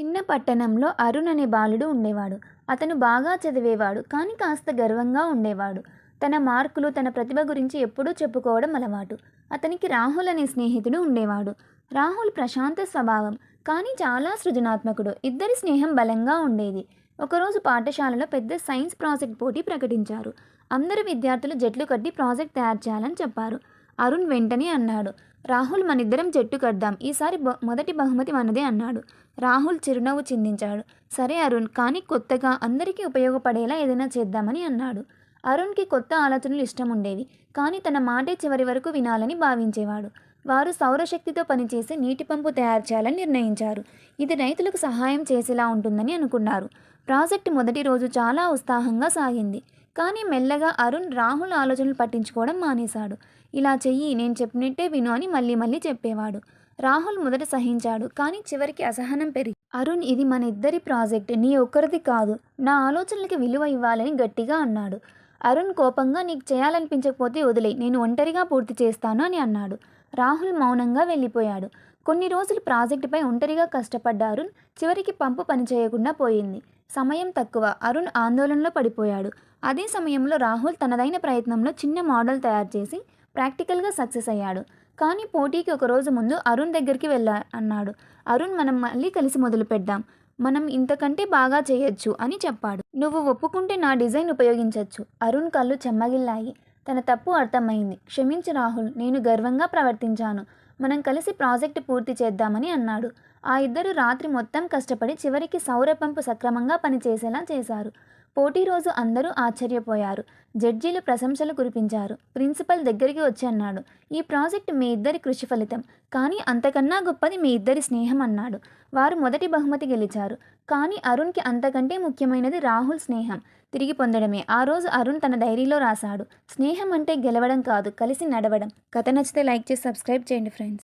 చిన్న పట్టణంలో అరుణ్ అనే బాలుడు ఉండేవాడు. అతను బాగా చదివేవాడు కానీ కాస్త గర్వంగా ఉండేవాడు. తన మార్కులు తన ప్రతిభ గురించి ఎప్పుడూ చెప్పుకోవడం అలవాటు. అతనికి రాహుల్ అనే స్నేహితుడు ఉండేవాడు. రాహుల్ ప్రశాంత స్వభావం కానీ చాలా సృజనాత్మకుడు. ఇద్దరి స్నేహం బలంగా ఉండేది. ఒకరోజు పాఠశాలలో పెద్ద సైన్స్ ప్రాజెక్ట్ పోటీ ప్రకటించారు. అందరు విద్యార్థులు జట్లు కట్టి ప్రాజెక్ట్ తయారు చేయాలని చెప్పారు. అరుణ్ వెంటనే అన్నాడు రాహుల్ మనిద్దరం జట్టు కడదాం. ఈసారి మొదటి బహుమతి మనదే అన్నాడు. రాహుల్ చిరునవ్వు చిందించాడు. సరే అరుణ్ కానీ కొత్తగా అందరికీ ఉపయోగపడేలా ఏదైనా చేద్దామని అన్నాడు. అరుణ్కి కొత్త ఆలోచనలు ఇష్టం ఉండేవి కానీ తన మాటే చివరి వరకు వినాలని భావించేవాడు. వారు సౌరశక్తితో పనిచేసే నీటి పంపు తయారు చేయాలని నిర్ణయించారు. ఇది రైతులకు సహాయం చేసేలా ఉంటుందని అనుకున్నారు. ప్రాజెక్టు మొదటి రోజు చాలా ఉత్సాహంగా సాగింది. కానీ మెల్లగా అరుణ్ రాహుల్ ఆలోచనలు పట్టించుకోవడం మానేశాడు. ఇలా చెయ్యి నేను చెప్పినట్టే విను అని మళ్ళీ మళ్ళీ చెప్పేవాడు. రాహుల్ మొదట సహించాడు కానీ చివరికి అసహనం పెరిగి అరుణ్ ఇది మన ఇద్దరి ప్రాజెక్ట్ నీ ఒక్కరిది కాదు. నా ఆలోచనలకి విలువ ఇవ్వాలని గట్టిగా అన్నాడు. అరుణ్ కోపంగా నీకు చేయాలనిపించకపోతే వదిలే నేను ఒంటరిగా పూర్తి చేస్తాను అని అన్నాడు. రాహుల్ మౌనంగా వెళ్ళిపోయాడు. కొన్ని రోజులు ప్రాజెక్టుపై ఒంటరిగా కష్టపడ్డ అరుణ్ చివరికి పంపు పనిచేయకుండా పోయింది. సమయం తక్కువ. అరుణ్ ఆందోళనలో పడిపోయాడు. అదే సమయంలో రాహుల్ తనదైన ప్రయత్నంలో చిన్న మోడల్ తయారు చేసి ప్రాక్టికల్గా సక్సెస్ అయ్యాడు. కానీ పోటీకి ఒక రోజు ముందు అరుణ్ దగ్గరికి వెళ్ళా అన్నాడు. అరుణ్ మనం మళ్ళీ కలిసి మొదలు పెడదాం. మనం ఇంతకంటే బాగా చేయొచ్చు అని చెప్పాడు. నువ్వు ఒప్పుకుంటే నా డిజైన్ ఉపయోగించవచ్చు అరుణ్ కళ్ళు చెమ్మగిల్లాయి. తన తప్పు అర్థమైంది. క్షమించు రాహుల్ నేను గర్వంగా ప్రవర్తించాను. మనం కలిసి ప్రాజెక్టు పూర్తి చేద్దామని అన్నాడు. ఆ ఇద్దరు రాత్రి మొత్తం కష్టపడి చివరికి సౌర పంపు సక్రమంగా పనిచేసేలా చేశారు. పోటీ రోజు అందరూ ఆశ్చర్యపోయారు. జడ్జీలు ప్రశంసలు కురిపించారు. ప్రిన్సిపల్ దగ్గరికి వచ్చి అన్నాడు ఈ ప్రాజెక్ట్ మీ ఇద్దరి కృషి ఫలితం. కానీ అంతకన్నా గొప్పది మీ ఇద్దరి స్నేహం అన్నాడు. వారు మొదటి బహుమతి గెలిచారు. కానీ అరుణ్కి అంతకంటే ముఖ్యమైనది రాహుల్ స్నేహం. తిరిగి పొందడమే. ఆ రోజు అరుణ్ తన డైరీలో రాశాడు స్నేహం అంటే గెలవడం కాదు కలిసి నడవడం. కథ నచ్చితే లైక్ చేసి సబ్స్క్రైబ్ చేయండి ఫ్రెండ్స్.